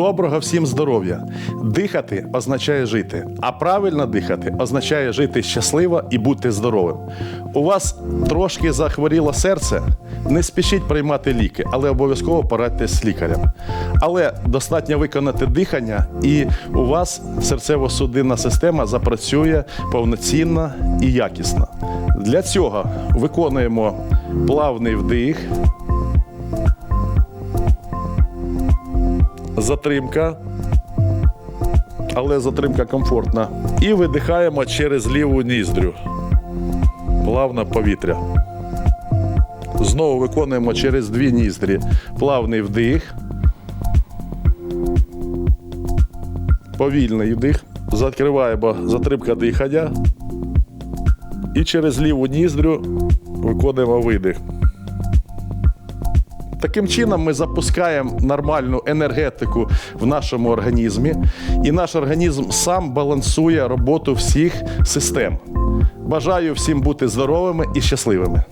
Доброго всім здоров'я! Дихати означає жити, а правильно дихати означає жити щасливо і бути здоровим. У вас трошки захворіло серце, не спішіть приймати ліки, але обов'язково порадьтесь з лікарем. Але достатньо виконати дихання, і у вас серцево-судинна система запрацює повноцінно і якісно. Для цього виконуємо плавний вдих. Затримка, але затримка комфортна. І видихаємо через ліву ніздрю. Плавно повітря. Знову виконуємо через дві ніздрі. Плавний вдих. Повільний вдих. Закриваємо затримка дихання. І через ліву ніздрю виконуємо видих. Таким чином ми запускаємо нормальну енергетику в нашому організмі, і наш організм сам балансує роботу всіх систем. Бажаю всім бути здоровими і щасливими.